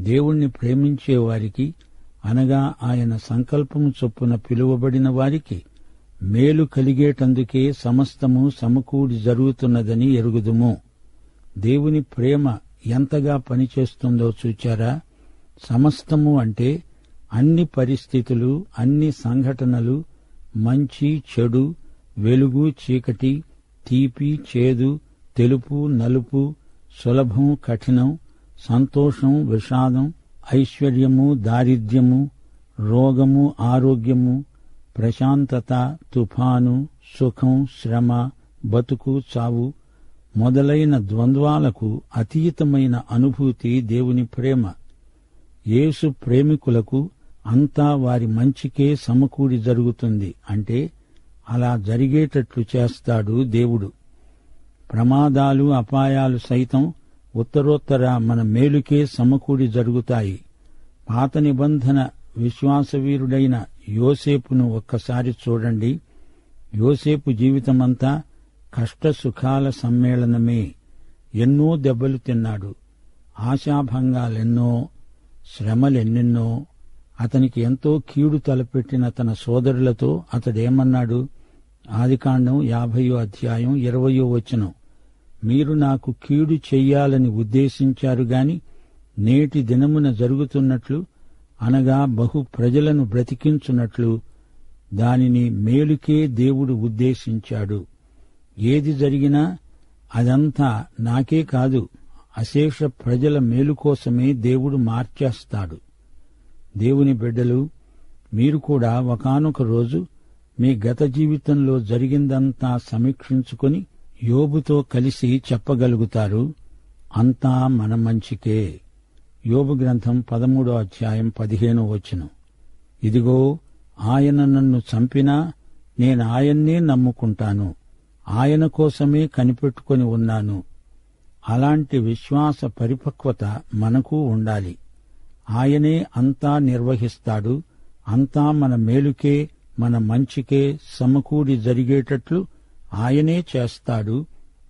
దేవుణ్ణి ప్రేమించే వారికి అనగా ఆయన సంకల్పము చొప్పున పిలువబడిన వారికి మేలు కలిగేటందుకే సమస్తము సమకూడి జరుగుతున్నదని ఎరుగుదుము. దేవుని ప్రేమ ఎంతగా పనిచేస్తుందో చూచారా? సమస్తము అంటే అన్ని పరిస్థితులు అన్ని సంఘటనలు మంచి చెడు వెలుగు చీకటి తీపి చేదు తెలుపు నలుపు సులభం కఠినం సంతోషం విషాదం ఐశ్వర్యము దారిద్ర్యము రోగము ఆరోగ్యము ప్రశాంతత తుఫాను సుఖం శ్రమ బతుకు చావు మొదలైన ద్వంద్వాలకు అతీతమైన అనుభూతి దేవుని ప్రేమ. యేసు ప్రేమికులకు అంతా వారి మంచికే సమకూడి జరుగుతుంది అంటే అలా జరిగేటట్లు చేస్తాడు దేవుడు. ప్రమాదాలు అపాయాలు సైతం ఉత్తరోత్తర మన మేలుకే సమకూడి జరుగుతాయి. పాత నిబంధన విశ్వాసవీరుడైన యోసేపును ఒక్కసారి చూడండి. యోసేపు జీవితమంతా కష్ట సుఖాల సమ్మేళనమే. ఎన్నో దెబ్బలు తిన్నాడు. ఆశాభంగాలెన్నో శ్రమలెన్నెన్నో అతనికి ఎంతో కీడు తలపెట్టిన తన సోదరులతో అతడేమన్నాడు? ఆదికాండం యాభయో అధ్యాయం ఇరవయో వచనం. మీరు నాకు కీడు చెయ్యాలని ఉద్దేశించారు గాని నేటి దినమున జరుగుతున్నట్లు అనగా బహు ప్రజలను బ్రతికించున్నట్లు దానిని మేలుకే దేవుడు ఉద్దేశించాడు. ఏది జరిగినా అదంతా నాకే కాదు అశేష ప్రజల మేలు కోసమే దేవుడు మార్చేస్తాడు. దేవుని బిడ్డలు మీరు కూడా ఒకానొక రోజు మీ గత జీవితంలో జరిగిందంతా సమీక్షించుకొని యోబుతో కలిసి చెప్పగలుగుతారు అంతా మన మంచికే. యోబు గ్రంథం పదమూడో అధ్యాయం పదిహేనో వచనం. ఇదిగో ఆయన నన్ను చంపినా నేను ఆయన్నే నమ్ముకుంటాను. ఆయన కోసమే కనిపెట్టుకొని ఉన్నాను. అలాంటి విశ్వాస పరిపక్వత మనకు ఉండాలి. ఆయనే అంతా నిర్వహిస్తాడు అంతా మన మేలుకే మన మంచికే సమకూడి జరిగేటట్లు ఆయనే చేస్తాడు.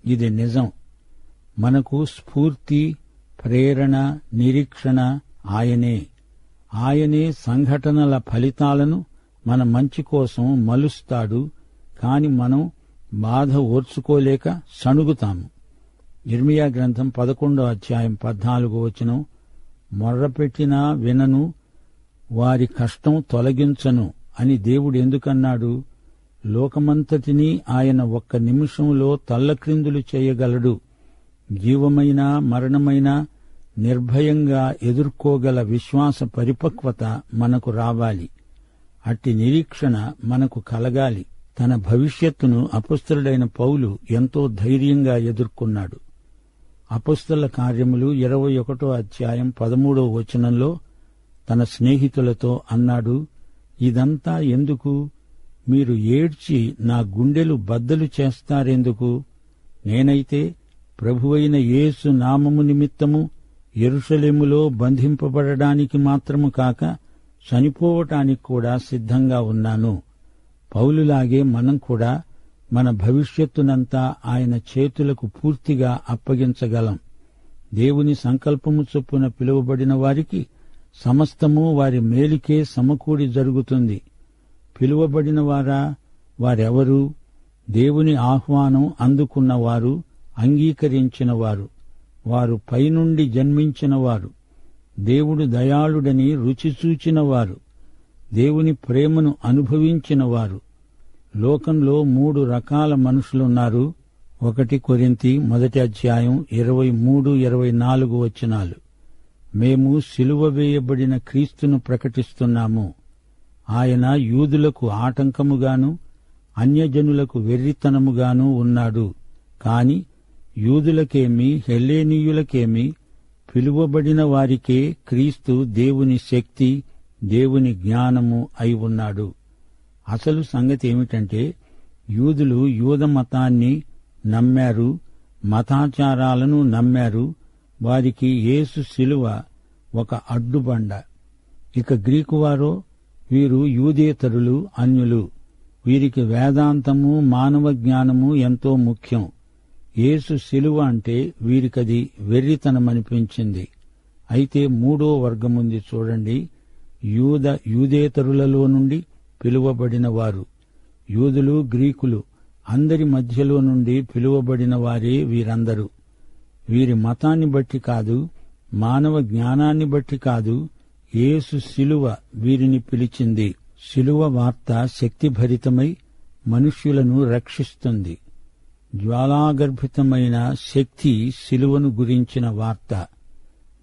ఇది నిజం. మనకు స్ఫూర్తి ప్రేరణ నిరీక్షణ ఆయనే. ఆయనే సంఘటనల ఫలితాలను మన మంచి కోసం మలుస్తాడు కాని మనం బాధ ఓర్చుకోలేక సణుగుతాము. ఇర్మియా గ్రంథం పదకొండో అధ్యాయం పద్నాలుగో వచనం మొర్రపెట్టినా వినను వారి కష్టం తొలగించను అని దేవుడు ఎందుకన్నాడు? లోకమంతటినీ ఆయన ఒక్క నిమిషంలో తల్లక్రిందులు చేయగలడు. జీవమైన మరణమైన నిర్భయంగా ఎదుర్కోగల విశ్వాస పరిపక్వత మనకు రావాలి. అట్టి నిరీక్షణ మనకు కలగాలి. తన భవిష్యత్తును అపుస్తలుడైన పౌలు ఎంతో ధైర్యంగా ఎదుర్కొన్నాడు. అపుస్తల కార్యములు ఇరవై ఒకటో అధ్యాయం పదమూడో వచనంలో తన స్నేహితులతో అన్నాడు ఇదంతా ఎందుకు? మీరు ఏడ్చి నా గుండెలు బద్దలు చేస్తారెందుకు? నేనైతే ప్రభువైన యేసు నామము నిమిత్తము ఎరుషలేములో బంధింపబడడానికి మాత్రము కాక చనిపోవటానికి కూడా సిద్ధంగా ఉన్నాను. పౌలులాగే మనం కూడా మన భవిష్యత్తునంతా ఆయన చేతులకు పూర్తిగా అప్పగించగలం. దేవుని సంకల్పము చొప్పున పిలువబడిన వారికి సమస్తము వారి మేలుకే సమకూడి జరుగుతుంది. పిలువబడిన వారా వారెవరు? దేవుని ఆహ్వానం అందుకున్నవారు అంగీకరించినవారు. వారు పైనుండి జన్మించినవారు. దేవుడు దయాళుడని రుచిచూచినవారు దేవుని ప్రేమను అనుభవించినవారు. లోకంలో మూడు రకాల మనుషులున్నారు. ఒకటి కొరింతి మొదటి అధ్యాయం ఇరవై మూడు ఇరవై నాలుగు వచనాలు. మేము సిలువ వేయబడిన క్రీస్తును ప్రకటిస్తున్నాము. ఆయన యూదులకు ఆటంకముగాను అన్యజనులకు వెర్రితనముగాను ఉన్నాడు. కాని యూదులకేమి హెల్లేనీయులకేమి పిలువబడిన వారికే క్రీస్తు దేవుని శక్తి దేవుని జ్ఞానము అయి ఉన్నాడు. అసలు సంగతి ఏమిటంటే యూదులు యూద మతాన్ని నమ్మారు మతాచారాలను నమ్మారు వారికి యేసు శిలువ ఒక అడ్డుబండ. ఇక గ్రీకు వీరు యూదేతరులు అన్యులు. వీరికి వేదాంతము మానవ జ్ఞానము ఎంతో ముఖ్యం. యేసు శిలువ అంటే వీరికది వెర్రితనమనిపించింది. అయితే మూడో వర్గముంది చూడండి. యూద యూదేతరులలో నుండి పిలువబడిన వారు యూదులు గ్రీకులు అందరి మధ్యలో నుండి పిలువబడిన వారే వీరందరూ. వీరి మతాన్ని బట్టి కాదు మానవ జ్ఞానాన్ని బట్టి కాదు యేసు శిలువ వీరిని పిలిచింది. శిలువ వార్త శక్తిభరితమై మనుష్యులను రక్షిస్తుంది. జ్వాలాగర్భితమైన శక్తి శిలువను గురించిన వార్త.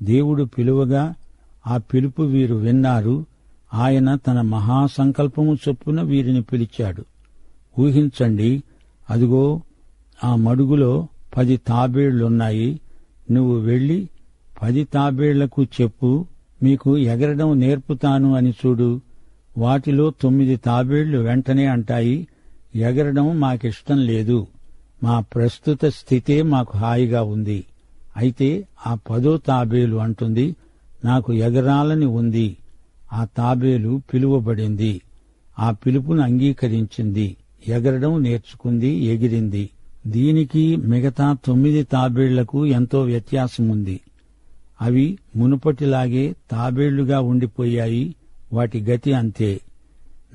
దేవుడు పిలువగా ఆ పిలుపు వీరు విన్నారు. ఆయన తన మహాసంకల్పము చొప్పున వీరిని పిలిచాడు. ఊహించండి అదిగో ఆ మడుగులో పది తాబేళ్ళున్నాయి. నువ్వు వెళ్ళి పది తాబేళ్ళకు చెప్పు మీకు ఎగరడం నేర్పుతాను అని చూడు. వాటిలో తొమ్మిది తాబేళ్ళు వెంటనే అంటాయి. ఎగరడం మాకిష్టం లేదు. మా ప్రస్తుత స్థితే మాకు హాయిగా ఉంది. అయితే ఆ పదో తాబేలు అంటుంది నాకు ఎగరాలని ఉంది. ఆ తాబేలు పిలువబడింది. ఆ పిలుపును అంగీకరించింది. ఎగరడం నేర్చుకుంది ఎగిరింది. దీనికి మిగతా తొమ్మిది తాబేళ్ళకు ఎంతో వ్యత్యాసముంది. అవి మునుపటిలాగే తాబేళ్ళుగా ఉండిపోయాయి. వాటి గతి అంతే.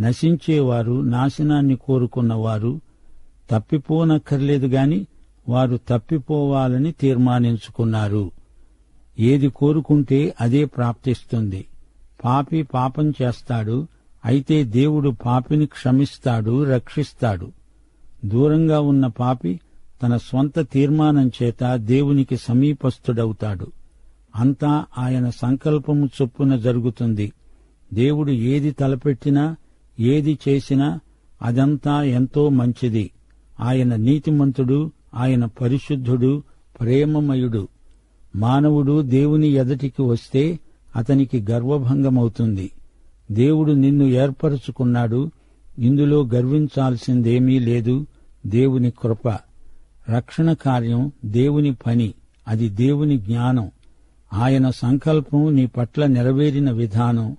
నశించేవారు నాశనాన్ని కోరుకున్నవారు తప్పిపోనక్కర్లేదు గాని వారు తప్పిపోవాలని తీర్మానించుకున్నారు. ఏది కోరుకుంటే అదే ప్రాప్తిస్తుంది. పాపి పాపం చేస్తాడు అయితే దేవుడు పాపిని క్షమిస్తాడు రక్షిస్తాడు. దూరంగా ఉన్న పాపి తన స్వంత తీర్మానం చేత దేవునికి సమీపస్థుడవుతాడు. అంతా ఆయన సంకల్పము చొప్పున జరుగుతుంది. దేవుడు ఏది తలపెట్టినా ఏది చేసినా అదంతా ఎంతో మంచిది. ఆయన నీతిమంతుడు ఆయన పరిశుద్ధుడు ప్రేమమయుడు. మానవుడు దేవుని ఎదటికి వస్తే అతనికి గర్వభంగమవుతుంది. దేవుడు నిన్ను ఏర్పరచుకున్నాడు. ఇందులో గర్వించాల్సిందేమీ లేదు. దేవుని కృప. రక్షణ కార్యం దేవుని పని. అది దేవుని జ్ఞానం. ఆయన సంకల్పం నీ పట్ల నెరవేరిన విధానం.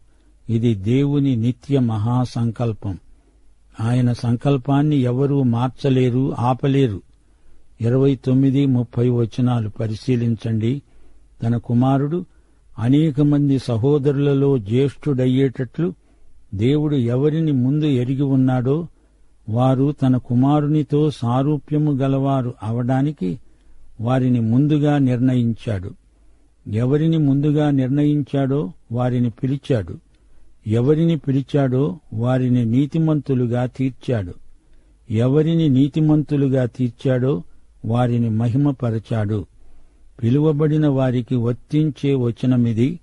ఇది దేవుని నిత్య మహాసంకల్పం. ఆయన సంకల్పాన్ని ఎవరూ మార్చలేరు ఆపలేరు. ఇరవై తొమ్మిది ముప్పై వచనాలు పరిశీలించండి. తన కుమారుడు అనేక మంది సహోదరులలో జ్యేష్ఠుడయ్యేటట్లు దేవుడు ఎవరిని ముందు ఎరిగి ఉన్నాడో వారు తన కుమారునితో సారూప్యము గలవారు అవడానికి వారిని ముందుగా నిర్ణయించాడు. ఎవరిని ముందుగా నిర్ణయించాడో వారిని పిలిచాడు. ఎవరిని పిలిచాడో వారిని నీతిమంతులుగా తీర్చాడు. ఎవరిని నీతిమంతులుగా తీర్చాడో వారిని మహిమపరచాడు. పిలువబడిన వారికి వర్తించే వచనమిది.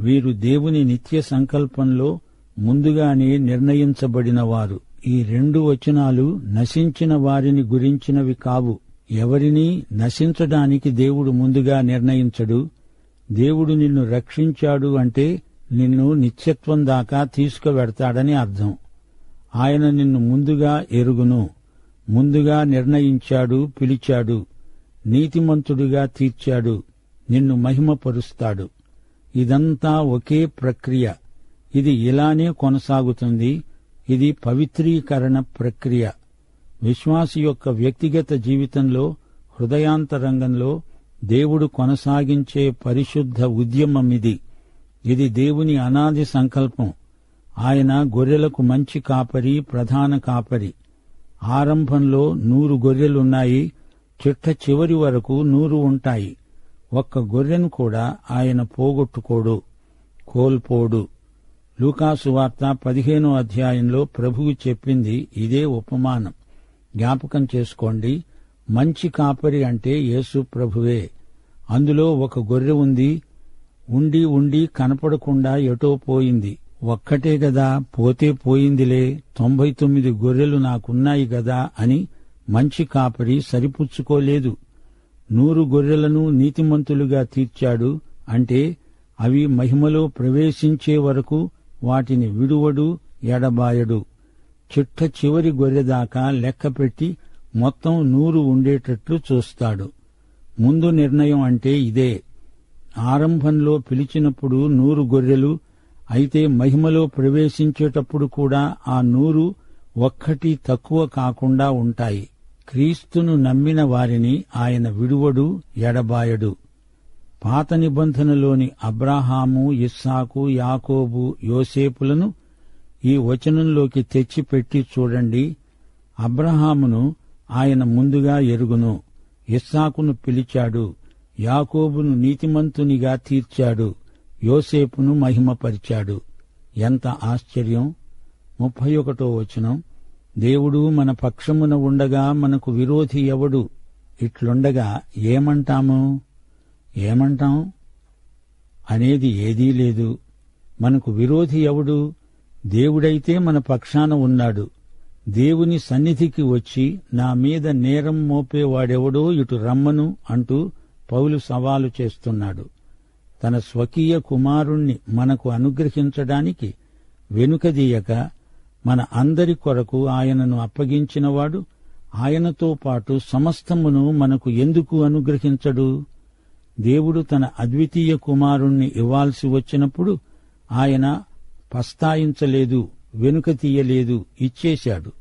వీరు దేవుని నిత్య సంకల్పంలో ముందుగానే నిర్ణయించబడినవారు. ఈ రెండు వచనాలు నశించిన వారిని గురించినవి కావు. ఎవరినీ నశించడానికి దేవుడు ముందుగా నిర్ణయించడు. దేవుడు నిన్ను రక్షించాడు అంటే నిన్ను నిత్యత్వం దాకా తీసుకువెడతాడని అర్థం. ఆయన నిన్ను ముందుగా ఎరుగును ముందుగా నిర్ణయించాడు పిలిచాడు నీతిమంతుడిగా తీర్చాడు నిన్ను మహిమపరుస్తాడు. ఇదంతా ఒకే ప్రక్రియ. ఇది ఇలానే కొనసాగుతుంది. ఇది పవిత్రీకరణ ప్రక్రియ. విశ్వాసి యొక్క వ్యక్తిగత జీవితంలో హృదయాంతరంగంలో దేవుడు కొనసాగించే పరిశుద్ధ ఉద్యమమిది. ఇది దేవుని అనాది సంకల్పం. ఆయన గొర్రెలకు మంచి కాపరి ప్రధాన కాపరి. ఆరంభంలో నూరు గొర్రెలున్నాయి చిట్ట చివరి వరకు నూరు ఉంటాయి. ఒక్క గొర్రెను కూడా ఆయన పోగొట్టుకోడు కోల్పోడు. లూకాసు వార్త పదిహేనో అధ్యాయంలో ప్రభువు చెప్పింది ఇదే ఉపమానం. జ్ఞాపకం చేసుకోండి మంచి కాపరి అంటే యేసు ప్రభువే. అందులో ఒక గొర్రె ఉంది ఉండి ఉండి కనపడకుండా ఎటో పోయింది. ఒక్కటే గదా పోతే పోయిందిలే తొంభై తొమ్మిది గొర్రెలు నాకున్నాయి గదా అని మంచి కాపరి సరిపుచ్చుకోలేదు. నూరు గొర్రెలను నీతిమంతులుగా తీర్చాడు అంటే అవి మహిమలో ప్రవేశించే వరకు వాటిని విడువడు ఎడబాయడు. చిట్ట చివరి గొర్రెదాకా లెక్కపెట్టి మొత్తం నూరు ఉండేటట్లు చూస్తాడు. ముందు నిర్ణయం అంటే ఇదే. ఆరంభంలో పిలిచినప్పుడు నూరు గొర్రెలు అయితే మహిమలో ప్రవేశించేటప్పుడు కూడా ఆ నూరు ఒక్కటి తక్కువ కాకుండా ఉంటాయి. క్రీస్తును నమ్మిన వారిని ఆయన విడువడు ఎడబాయడు. పాత నిబంధనలోని అబ్రాహాము ఇస్సాకు యాకోబు యోసేపులను ఈ వచనంలోకి తెచ్చిపెట్టి చూడండి. అబ్రహామును ఆయన ముందుగా ఎరుగును. ఇస్సాకును పిలిచాడు. యాకోబును నీతిమంతునిగా తీర్చాడు. యోసేపును మహిమపరిచాడు. ఎంత ఆశ్చర్యం! ముప్పై ఒకటో వచనం. దేవుడు మన పక్షమున ఉండగా మనకు విరోధి ఎవడు? ఇట్లుండగా ఏమంటాము? ఏమంటాం? అనేది ఏదీ లేదు. మనకు విరోధి ఎవడు? దేవుడైతే మన పక్షాన ఉన్నాడు. దేవుని సన్నిధికి వచ్చి నా మీద నేరం మోపేవాడెవడో ఇటు రమ్మను అంటూ పౌలు సవాలు చేస్తున్నాడు. తన స్వకీయ కుమారుణ్ణి మనకు అనుగ్రహించడానికి వెనుకదీయక మన అందరి కొరకు ఆయనను అప్పగించినవాడు ఆయనతో పాటు సమస్తమును మనకు ఎందుకు అనుగ్రహించడు? దేవుడు తన అద్వితీయ కుమారుణ్ణి ఇవ్వాల్సి వచ్చినప్పుడు ఆయన పస్తాయించలేదు వెనుక తీయలేదు ఇచ్చేశాడు.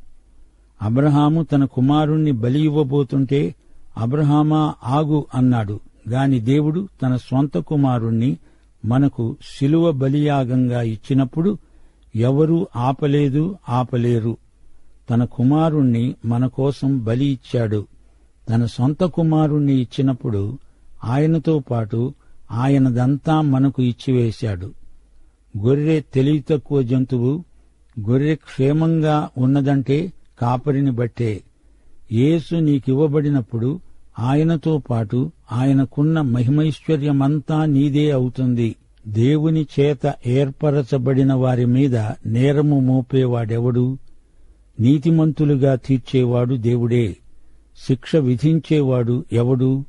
అబ్రహాము తన కుమారుణ్ణి బలి ఇవ్వబోతుంటే అబ్రహామా ఆగు అన్నాడు. గాని దేవుడు తన స్వంత కుమారుణ్ణి మనకు శిలువ బలియాగంగా ఇచ్చినప్పుడు ఎవరూ ఆపలేదు ఆపలేరు. తన కుమారుణ్ణి మన కోసం బలి ఇచ్చాడు. తన సొంత కుమారుణ్ణి ఇచ్చినప్పుడు ఆయనతో పాటు ఆయనదంతా మనకు ఇచ్చివేశాడు. గొర్రె తెలివి తక్కువ జంతువు గొర్రె క్షేమంగా ఉన్నదంటే కాపరిని బట్టే యేసు నీకివ్వబడినప్పుడు ఆయనతో పాటు ఆయనకున్న మహిమైశ్వర్యమంతా నీదే అవుతుంది. దేవుని చేత ఏర్పరచబడిన వారి మీద నేరము మోపేవాడెవడు? నీతిమంతులుగా తీర్చేవాడు దేవుడే. శిక్ష విధించేవాడు ఎవడు?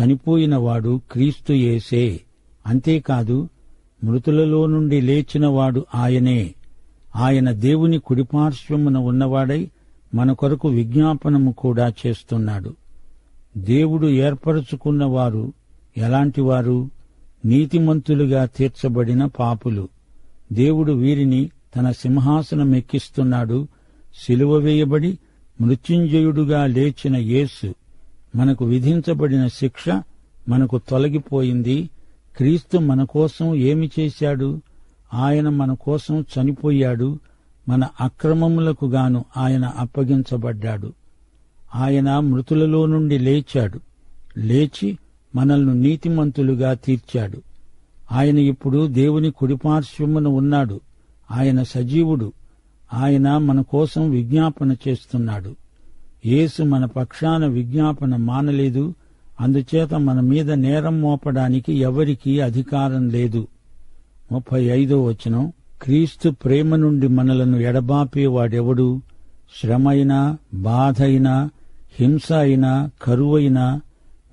చనిపోయినవాడు క్రీస్తు యేసే. అంతేకాదు మృతులలో నుండి లేచినవాడు ఆయనే. ఆయన దేవుని కుడిపార్శ్వమున ఉన్నవాడై మన కొరకు విజ్ఞాపనము కూడా చేస్తున్నాడు. దేవుడు ఏర్పరచుకున్నవారు ఎలాంటివారు నీతిమంతులుగా తీర్చబడిన పాపులు. దేవుడు వీరిని తన సింహాసనమెక్కిస్తున్నాడు. సిలువ వేయబడి మృత్యుంజయుడుగా లేచిన యేసు మనకు విధించబడిన శిక్ష మనకు తొలగిపోయింది. క్రీస్తు మన కోసం ఏమి చేశాడు? ఆయన మన కోసం చనిపోయాడు. మన అక్రమములకు గాను ఆయన అప్పగించబడ్డాడు. ఆయన మృతులలో నుండి లేచాడు. లేచి మనల్ని నీతిమంతులుగా తీర్చాడు. ఆయన ఇప్పుడు దేవుని కుడిపార్శ్వమున ఉన్నాడు. ఆయన సజీవుడు. ఆయన మన కోసం విజ్ఞాపన చేస్తున్నాడు. యేసు మన పక్షాన విజ్ఞాపన మానలేదు. అందుచేత మన మీద నేరం మోపడానికి ఎవరికీ అధికారం లేదు. ముప్పై ఐదో వచనం. క్రీస్తు ప్రేమ నుండి మనలను ఎడబాపేవాడెవడు శ్రమైనా బాధైనా హింస అయినా కరువైనా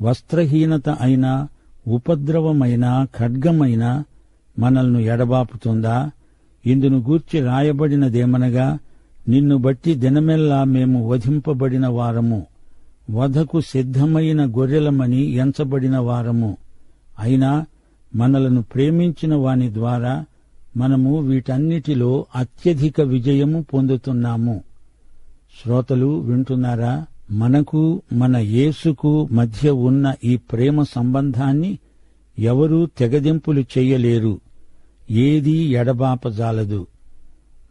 వస్త్రహీనత అయినా ఉపద్రవమైనా ఖడ్గమైనా మనల్ని ఎడబాపుతుందా? ఇందును గూర్చి రాయబడినదేమనగా నిన్ను బట్టి దినమెల్లా మేము వధింపబడిన వారము. వధకు సిద్ధమైన గొర్రెలమని ఎంచబడిన వారము. అయినా మనలను ప్రేమించిన వాని ద్వారా మనము వీటన్నిటిలో అత్యధిక విజయము పొందుతున్నాము. శ్రోతలు వింటున్నారా? మనకు మన యేసుకు మధ్య ఉన్న ఈ ప్రేమ సంబంధాన్ని ఎవరూ తెగదింపులు చెయ్యలేరు ఏదీ ఎడబాపజాలదు.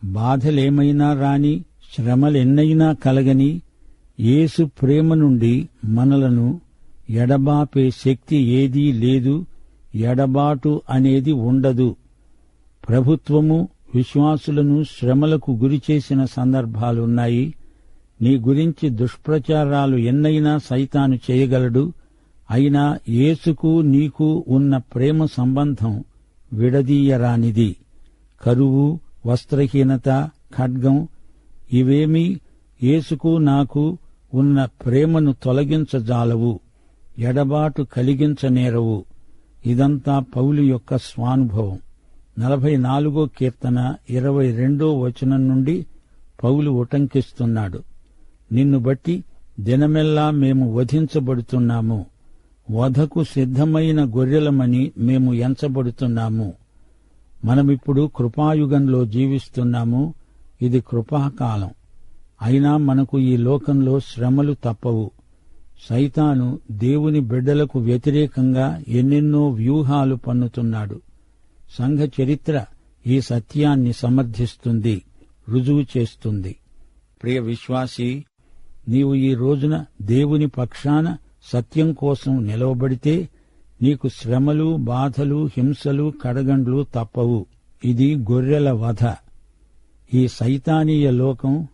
బాధలేమైనా రాని శ్రమలెన్నైనా కలగని యేసు ప్రేమ నుండి మనలను ఎడబాపే శక్తి ఏదీ లేదు ఎడబాటు అనేది ఉండదు. ప్రభుత్వము విశ్వాసులను శ్రమలకు గురిచేసిన సందర్భాలున్నాయి. నీ గురించి దుష్ప్రచారాలు ఎన్నైనా సైతాను చేయగలడు. అయినా యేసుకు నీకు ఉన్న ప్రేమ సంబంధం విడదీయరానిది. కరువు వస్త్రహీనత ఖడ్గం ఇవేమీ యేసుకు నాకు ఉన్న ప్రేమను తొలగించజాలవు. ఎడబాటు కలిగించనేరవు. ఇదంతా పౌలు యొక్క స్వానుభవం. నలభై నాలుగో కీర్తన ఇరవై రెండో వచనం నుండి పౌలు ఉటంకిస్తున్నాడు. నిన్ను బట్టి దినమెల్లా మేము వధించబడుతున్నాము. వధకు సిద్ధమైన గొర్రెలమని మేము ఎంచబడుతున్నాము. మనమిప్పుడు కృపాయుగంలో జీవిస్తున్నాము. ఇది కృపాకాలం. అయినా మనకు ఈ లోకంలో శ్రమలు తప్పవు. సైతాను దేవుని బిడ్డలకు వ్యతిరేకంగా ఎన్నెన్నో వ్యూహాలు పన్నుతున్నాడు. సంఘ చరిత్ర ఈ సత్యాన్ని సమర్థిస్తుంది రుజువు చేస్తుంది. ప్రియ విశ్వాసీ నీవు ఈ రోజున దేవుని పక్షాన సత్యం కోసం నిలవబడితే నీకు శ్రమలు బాధలు హింసలు కడగండ్లు తప్పవు. ఇది గొర్రెల వధ. ఈ సైతానీయ లోకం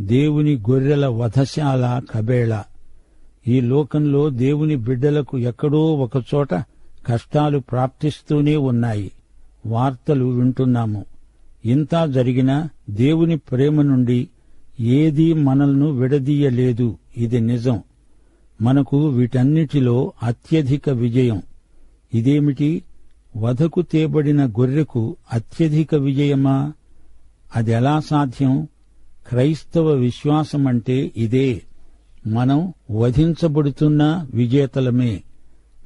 దేవుని గొర్రెల వధశాల కబేళ. ఈ లోకంలో దేవుని బిడ్డలకు ఎక్కడో ఒకచోట కష్టాలు ప్రాప్తిస్తూనే ఉన్నాయి. వార్తలు వింటున్నాము. ఇంత జరిగినా దేవుని ప్రేమ నుండి ఏదీ మనల్ని విడదీయలేదు. ఇది నిజం. మనకు వీటన్నిటిలో అత్యధిక విజయం. ఇదేమిటి? వధకు తేబడిన గొర్రెకు అత్యధిక విజయమా? అదెలా సాధ్యం? క్రైస్తవ విశ్వాసమంటే ఇదే. మనం వధించబడుతున్న విజేతలమే.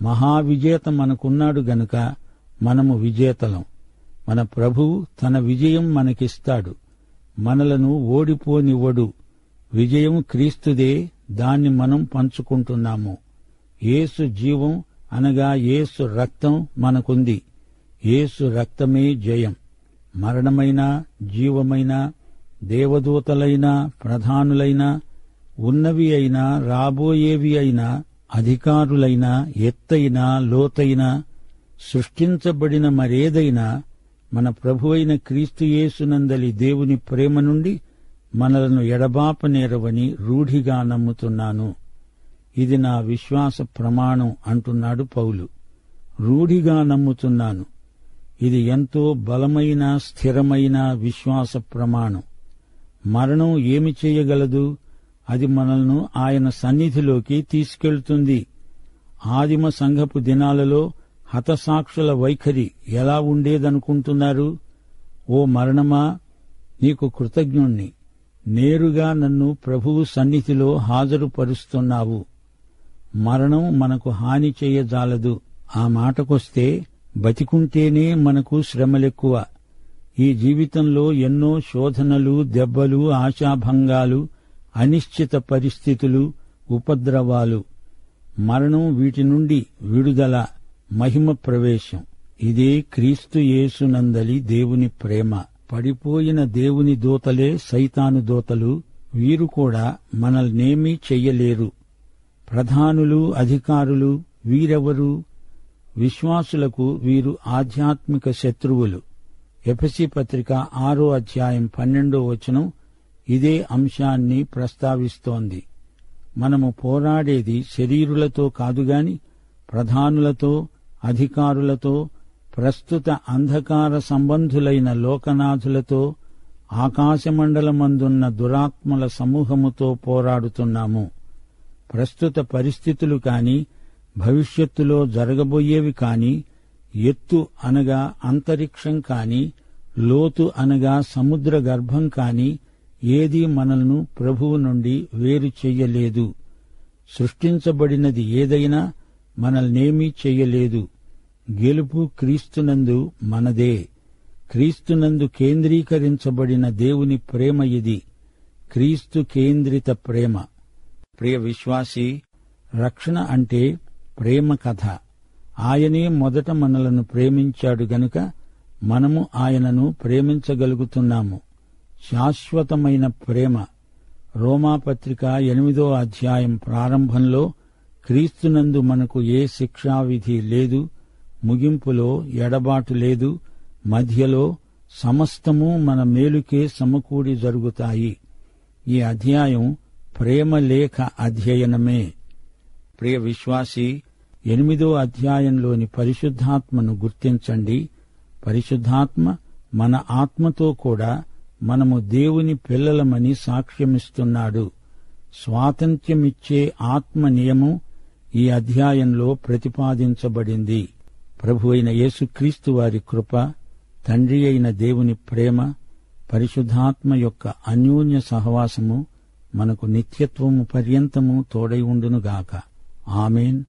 మహావిజేత మనకున్నాడు గనుక మనము విజేతలం. మన ప్రభువు తన విజయం మనకిస్తాడు. మనలను ఓడిపోనివ్వడు. విజయం క్రీస్తుదే దాన్ని మనం పంచుకుంటున్నాము. ఏసు జీవం అనగా ఏసు రక్తం మనకుంది. ఏసు రక్తమే జయం. మరణమైనా జీవమైనా దేవదూతలైనా ప్రధానులైనా ఉన్నవి అయినా రాబోయేవి అయినా అధికారులైనా ఎత్తైనా లోతైనా సృష్టించబడిన మరేదైనా మన ప్రభువైన క్రీస్తుయేసునందలి దేవుని ప్రేమ నుండి మనలను ఎడబాపనేరవని రూఢిగా నమ్ముతున్నాను. ఇది నా విశ్వాస ప్రమాణం అంటున్నాడు పౌలు. రూఢిగా నమ్ముతున్నాను. ఇది ఎంతో బలమైన స్థిరమైన విశ్వాస ప్రమాణం. మరణం ఏమి చేయగలదు? అది మనల్ని ఆయన సన్నిధిలోకి తీసుకెళ్తుంది. ఆదిమ సంఘపు దినాలలో హతసాక్షుల వైఖరి ఎలా ఉండేదనుకుంటున్నారు? ఓ మరణమా? నీకు కృతజ్ఞుణ్ణి. నేరుగా నన్ను ప్రభువు సన్నిధిలో హాజరుపరుస్తున్నావు. మరణం మనకు హాని చేయజాలదు. ఆ మాటకొస్తే బతికుంటేనే మనకు శ్రమలెక్కువ. ఈ జీవితంలో ఎన్నో శోధనలు దెబ్బలు ఆశాభంగాలు అనిశ్చిత పరిస్థితులు ఉపద్రవాలు. మరణం వీటి నుండి విడుదల. మహిమ ప్రవేశం. ఇదే క్రీస్తు యేసునందలి దేవుని ప్రేమ. పడిపోయిన దేవుని దూతలే సైతాను దూతలు. వీరు కూడా మనల్నేమీ చెయ్యలేరు. ప్రధానులు అధికారులు వీరెవరు? విశ్వాసులకు వీరు ఆధ్యాత్మిక శత్రువులు. ఎఫసి పత్రిక ఆరో అధ్యాయం పన్నెండో వచనం ఇదే అంశాన్ని ప్రస్తావిస్తోంది. మనము పోరాడేది శరీరులతో కాదుగాని ప్రధానులతో అధికారులతో ప్రస్తుత అంధకార సంబంధులైన లోకనాథులతో ఆకాశమండలమందున్న దురాత్మల సమూహముతో పోరాడుతున్నాము. ప్రస్తుత పరిస్థితులు కాని భవిష్యత్తులో జరగబోయేవి కాని ఎత్తు అనగా అంతరిక్షం కాని లోతు అనగా సముద్ర గర్భం కాని ఏదీ మనల్ను ప్రభువు నుండి వేరు చెయ్యలేదు. సృష్టించబడినది ఏదైనా మనల్నేమీ చెయ్యలేదు. గెలుపు క్రీస్తునందు మనదే. క్రీస్తునందు కేంద్రీకరించబడిన దేవుని ప్రేమ ఇది. క్రీస్తు కేంద్రిత ప్రేమ. ప్రియ విశ్వాసి రక్షణ అంటే ప్రేమ కథ. ఆయనే మొదట మనలను ప్రేమించాడు గనుక మనము ఆయనను ప్రేమించగలుగుతున్నాము. శాశ్వతమైన ప్రేమ. రోమాపత్రిక ఎనిమిదో అధ్యాయం ప్రారంభంలో క్రీస్తునందు మనకు ఏ శిక్షావిధి లేదు ముగింపులో ఎడబాటు లేదు మధ్యలో సమస్తము మన మేలుకే సమకూడి జరుగుతాయి. ఈ అధ్యాయం ప్రేమలేఖ అధ్యయనమే. ప్రియ విశ్వాసి ఎనిమిదో అధ్యాయంలోని పరిశుద్ధాత్మను గుర్తించండి. పరిశుద్ధాత్మ మన ఆత్మతో కూడా మనము దేవుని పిల్లలమని సాక్ష్యమిస్తున్నాడు. స్వాతంత్ర్యమిచ్చే ఆత్మ నియమం ఈ అధ్యాయంలో ప్రతిపాదించబడింది. ప్రభు అయిన యేసుక్రీస్తు వారి కృప తండ్రి అయిన దేవుని ప్రేమ పరిశుద్ధాత్మ యొక్క అన్యోన్య సహవాసము మనకు నిత్యత్వము పర్యంతము తోడై ఉండునుగాక. ఆమెన్.